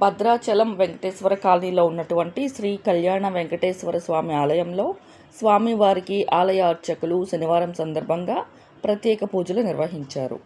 భద్రాచలం వెంకటేశ్వర కాలనీలో ఉన్నటువంటి శ్రీ కళ్యాణ వెంకటేశ్వర స్వామి ఆలయంలో స్వామివారికి ఆలయ అర్చకులు శనివారం సందర్భంగా ప్రత్యేక పూజలు నిర్వహించారు.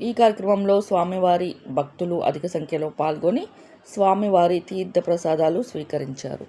ఈ కార్యక్రమంలో స్వామివారి భక్తులు అధిక సంఖ్యలో పాల్గొని స్వామివారి తీర్థ ప్రసాదాలు స్వీకరించారు.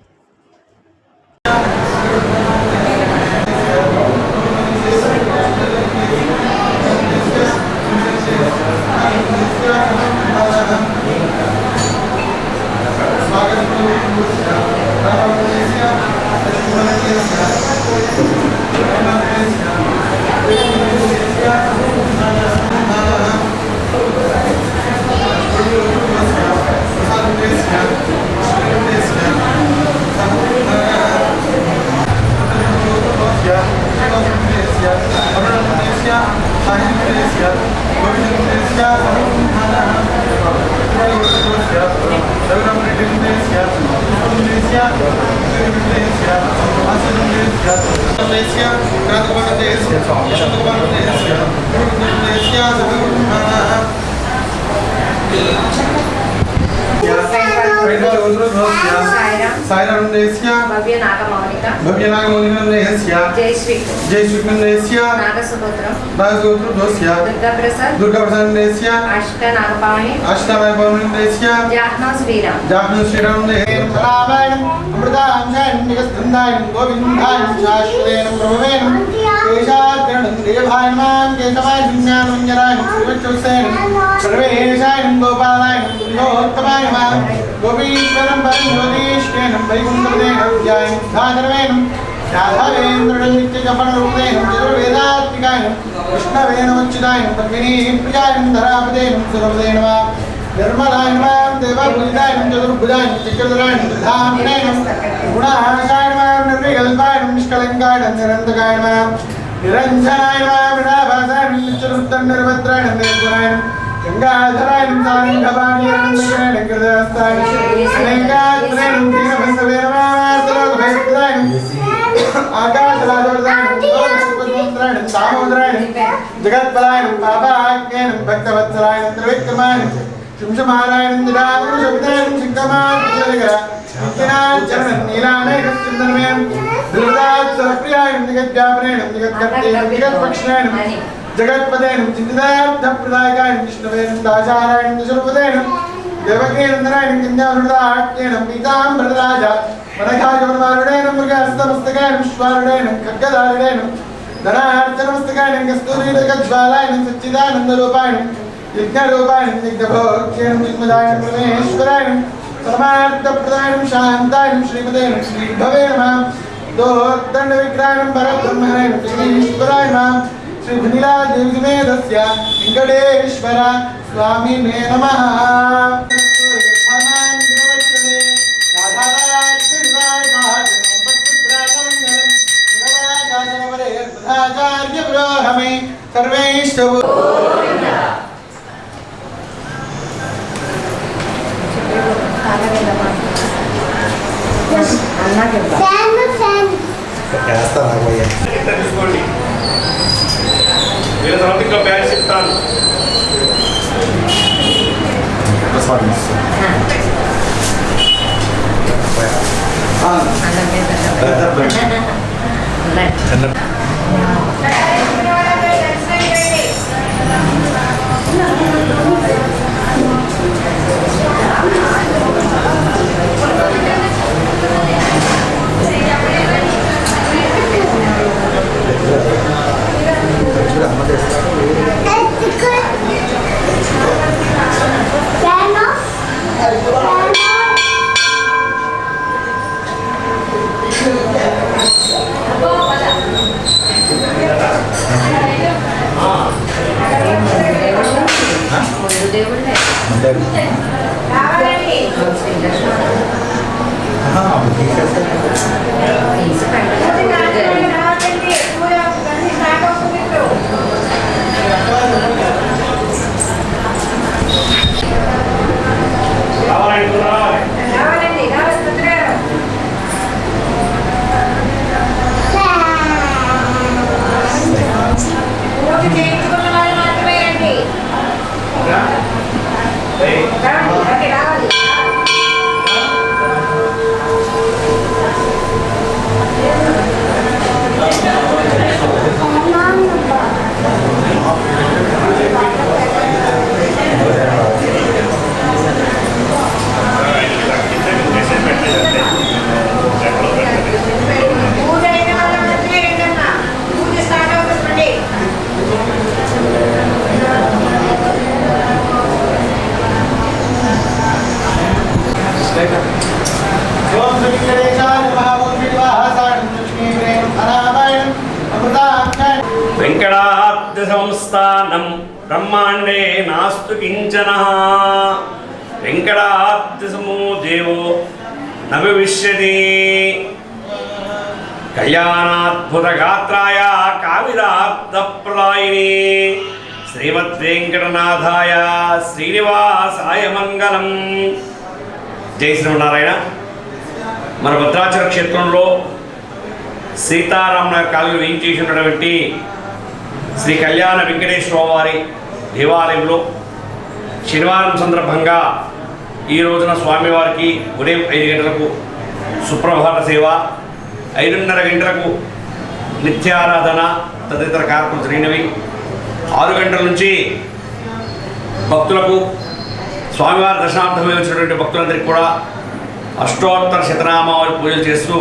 Yeah. Pradita Rudradhasya Sairam Nesya Bhavya Nagamaunika Bhavya Nagamaunika Nesya Jai Shrikum Jai Shrikum Nesya Nagasubhadram Nagasubhadrosya Durga Prasad Durga Prasad Nesya Ashta Nagapavani Ashta Nagapavani Nesya Jahna Sriram Jahna Sriram Nesya Ramayana Amritaam Jannikastandayam Govindayam Shashvatenam Prabhavenam Keshakiranam Devayanam Keshavayam Jnanam Jarayam Srivachusenam Sarveshayam Gopalayam Gottamayanam Padmini ప్రియాయం ధరాపదేనం సురపదే నమః నిర్మలాయ నమః దేవభుజాయ చతుర్భుజాయ చక్రధరాయ ధామనేయ గుణాశాయ నమః నిర్వికల్పాయ నిష్కలంకాయ నిరంతకాయ నమః నిరంజనాయ నమః వినాభాసాయ నిత్యరుద్ధం నిర్భద్రాయ నిర్గుణాయ గంగాధరాయ సారంగపాణి రంగయాయ కృదస్తాయ అనేకాత్రేణ దీనభంగవే నమః భయప్రదాయ ఆకాశరాజవర్ధాయ దామోదరాయ జగత్పలాయనం పాపాజ్ఞానం భక్తవత్సలాయనం త్రివిక్రమాయనం శంశమారాయణం జడామృషవిదాయనం శంకమాచరగర నిత్యనాచరణం నీలానైకశ్చందనమేయం దుర్గాత్సరప్రియాయనం జగద్వ్యాపనేయం జగత్కర్తేయం జగత్పక్షణాయనం జగత్పదేనం చింతితార్థప్రదాయకాయనం విష్ణువేనం దాచారాయణం దశరపదేనం దేవకీనందనాయనం కన్యావృతాజ్ఞానం పీతాంబరరాజ మనఖాజవనమారుడేనం మృగస్తమస్తకాయనం శ్వారుడేనం ఖడ్గదారుడేనం ధనార్చనమస్తకాయనం కస్తూరీరకజ్వాలాయనం సచ్చిదానందరూపాయనం యజ్ఞరూపాయనం యజ్ఞభోగ్యేనం జిగ్మదాయనం పరమేశ్వరాయనం పరమార్థప్రదాయనం శాంతాయనం శ్రీమదేనం శ్రీభవే నమ దోదండ విగ్రహాయనం పరబ్రహ్మణాయనం శ్రీశ్వరాయ నమ శ్రీ భునిలాదేవిమేధస్య వెంకటేశ్వర స్వామినే నమః సర్వేష్ట అన్నాకి వేస్తా నాకు పోయా తీసుకోండి వీళ్ళ తర్వాత ఇంకా బ్యాగ్ చెప్తాను అమ్మ हाँ। నాస్తు కించన వెంకటాత్మో దేవో నవిష్యతి కళ్యాణాద్భుత గాత్రాయ కావిరార్థ ప్రదాయిని శ్రీమద్వేంకటనాథాయ శ్రీనివాసాయ మంగళం జై శ్రీమన్నారాయణ మన భద్రాచల క్షేత్రంలో సీతారాముల కాలు వేయించేసినటువంటి శ్రీ కళ్యాణ వెంకటేశ్వర వారి దేవాలయంలో శనివారం సందర్భంగా ఈ రోజున స్వామివారికి ఉదయం ఐదు గంటలకు సుప్రభాత సేవ ఐదున్నర గంటలకు నిత్యారాధన తదితర కార్యక్రమం జరిగినవి. ఆరు గంటల నుంచి భక్తులకు స్వామివారి దర్శనార్థమై వచ్చినటువంటి భక్తులందరికీ కూడా అష్టోత్తర శతనామావళి పూజలు చేస్తూ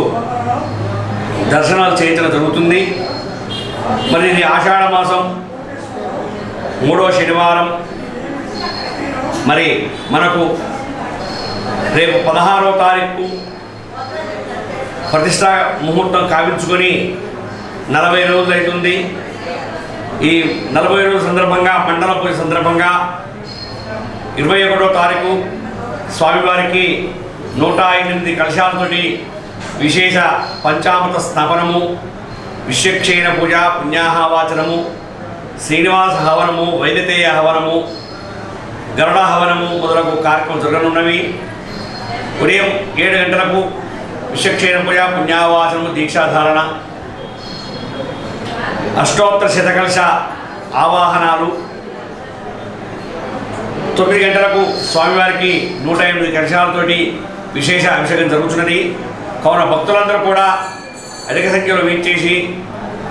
దర్శనాలు చేయించడం జరుగుతుంది. మరి ఇది ఆషాఢ మాసం మూడో శనివారం మరి మనకు రేపు పదహారో తారీఖు ప్రతిష్టా ముహూర్తం కావించుకొని నలభై రోజులు అవుతుంది. ఈ నలభై రోజుల సందర్భంగా మండల పూజ సందర్భంగా ఇరవై ఒకటో తారీఖు స్వామివారికి నూట ఎనిమిది కలశాలతోటి విశేష పంచామృత స్థాపనము విశ్వక్షీణ పూజ పుణ్యాహవాచనము శ్రీనివాస హవనము వైద్యతేయ హవనము గరుడ హవనము మొదలగు కార్యక్రమం జరగనున్నవి. ఉదయం ఏడు గంటలకు విశ్వక్షేణ పూజ పుణ్యావాచనము దీక్షాధారణ అష్టోత్తర శతకలశ ఆవాహనాలు. తొమ్మిది గంటలకు స్వామివారికి నూట ఎనిమిది కలశాలతోటి విశేష అభిషేకం జరుగుతున్నది. కావున భక్తులందరూ కూడా అధిక సంఖ్యలో వీచేసి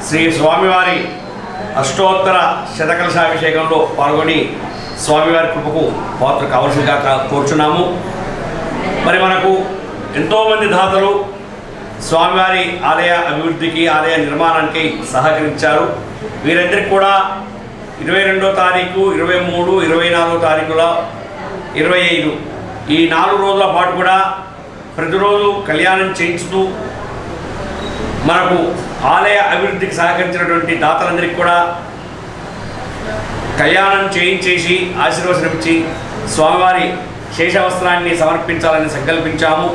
శ్రీ స్వామివారి అష్టోత్తర శతకలశాభిషేకంలో పాల్గొని స్వామివారి కృపకు పాత్ర కావలసిందిగా కా- కోరుచున్నాము. మరి మనకు ఎంతోమంది దాతలు స్వామివారి ఆలయ అభివృద్ధికి ఆలయ నిర్మాణానికి సహకరించారు. వీరందరికీ కూడా ఇరవై రెండో తారీఖు ఇరవై మూడు ఇరవై నాలుగో తారీఖుల ఇరవై ఐదు. ఈ నాలుగు రోజుల పాటు కూడా ప్రతిరోజు కళ్యాణం చేయించుతూ మనకు ఆలయ అభివృద్ధికి సహకరించినటువంటి దాతలందరికీ కూడా కళ్యాణం చేయించేసి ఆశీర్వచనమిచ్చి స్వామివారి శేషవస్త్రాన్ని సమర్పించాలని సంకల్పించాము.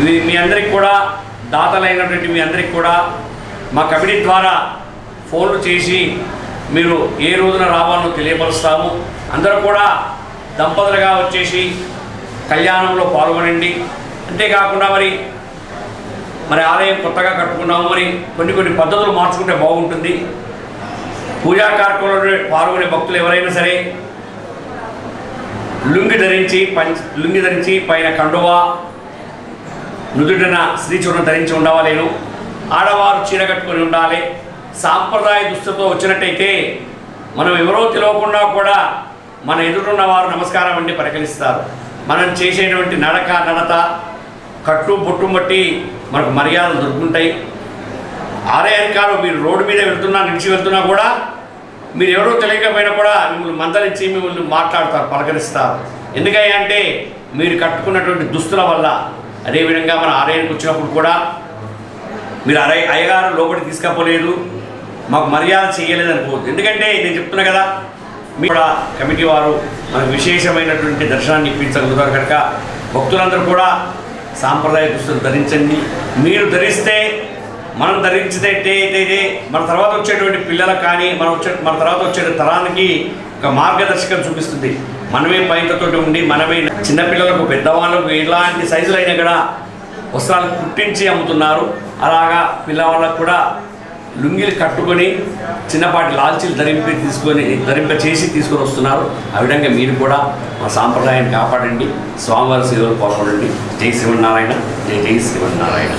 ఇది మీ అందరికి కూడా దాతలైనటువంటి మీ అందరికి కూడా మా కమిటీ ద్వారా ఫోన్లు చేసి మీరు ఏ రోజున రావాలో తెలియపరుస్తాము. అందరూ కూడా దంపతులుగా వచ్చేసి కళ్యాణంలో పాల్గొనండి. అంతేకాకుండా మరి మరి ఆలయం కొత్తగా కట్టుకున్నాము. మరి కొన్ని కొన్ని పద్ధతులు మార్చుకుంటే బాగుంటుంది. పూజా కార్యక్రమంలో పాల్గొనే భక్తులు ఎవరైనా సరే లుంగి ధరించి పంచ లుంగి ధరించి పైన కండువా నుదుటిన శ్రీచూర్ణం ధరించి ఉండవలేను ఆడవారు చీర కట్టుకొని ఉండాలి. సాంప్రదాయ దుస్తుతో వచ్చినట్టయితే మనం ఎవరో తెలియకుండా కూడా మన ఎదురున్న వారు నమస్కారం అండి పరికరిస్తారు. మనం చేసేటువంటి నడక నడత కట్టు బొట్టు బట్టి మనకు మర్యాదలు దొరుకుంటాయి ఆర్ఐఆర్ కారు మీరు రోడ్డు మీద వెళ్తున్నా నిలిచి వెళ్తున్నా కూడా మీరు ఎవరో తెలియకపోయినా కూడా మిమ్మల్ని మందలించి మిమ్మల్ని మాట్లాడతారు పలకరిస్తారు. ఎందుకంటే అంటే మీరు కట్టుకున్నటువంటి దుస్తుల వల్ల అదేవిధంగా మన ఆర్ఐఆర్కి వచ్చినప్పుడు కూడా మీరు అరే అయ్యగారు లోపలికి తీసుకపోలేదు మాకు మర్యాద చేయలేదు అనుకోవద్దు. ఎందుకంటే నేను చెప్తున్నా కదా మీ కూడా కమిటీ వారు మనకు విశేషమైనటువంటి దర్శనాన్ని ఇప్పించగలుగుతారు కనుక భక్తులందరూ కూడా సాంప్రదాయ దుస్తులు ధరించండి. మీరు ధరిస్తే మనం ధరించినట్టే అయితే మన తర్వాత వచ్చేటువంటి పిల్లలకు కానీ మన వచ్చే మన తర్వాత వచ్చే తరానికి ఒక మార్గదర్శకం చూపిస్తుంది. మనమే పైతతోటి ఉండి మనమే చిన్నపిల్లలకు పెద్దవాళ్ళకు ఎలాంటి సైజులు అయినా కూడా వస్త్రాలు కుట్టించి అమ్ముతున్నారు. అలాగా పిల్లవాళ్ళకు కూడా లుంగిలు కట్టుకొని చిన్నపాటి లాల్చీలు ధరింపి తీసుకొని ధరింప చేసి తీసుకొని వస్తున్నారు. ఆ విధంగా మీరు కూడా మా సాంప్రదాయాన్ని కాపాడండి. స్వామివారి సేవలు పాల్గొనండి. జై శ్రీమన్నారాయణ. జై జై శ్రీమన్నారాయణ.